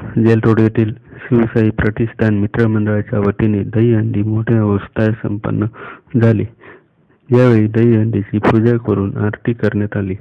Jail Road Shivsai प्रतिष्ठान मित्रमंडळाच्या वतीने दहीहंडी मोठ्या अवस्था संपन्न झाली. यावेळी दहीहंडीची पूजा करून आरती करण्यात आली.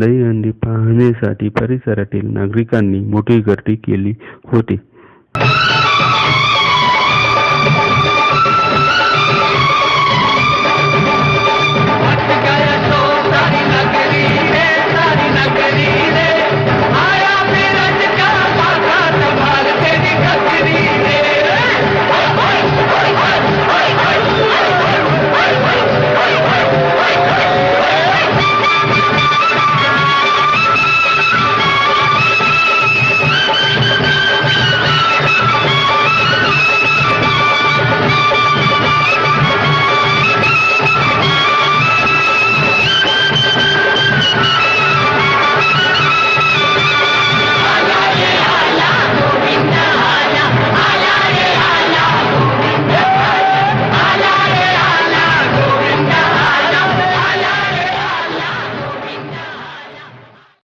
दहीहंडी पाहण्यासाठी परिसरातील नागरिकांनी मोठी गर्दी केली होती.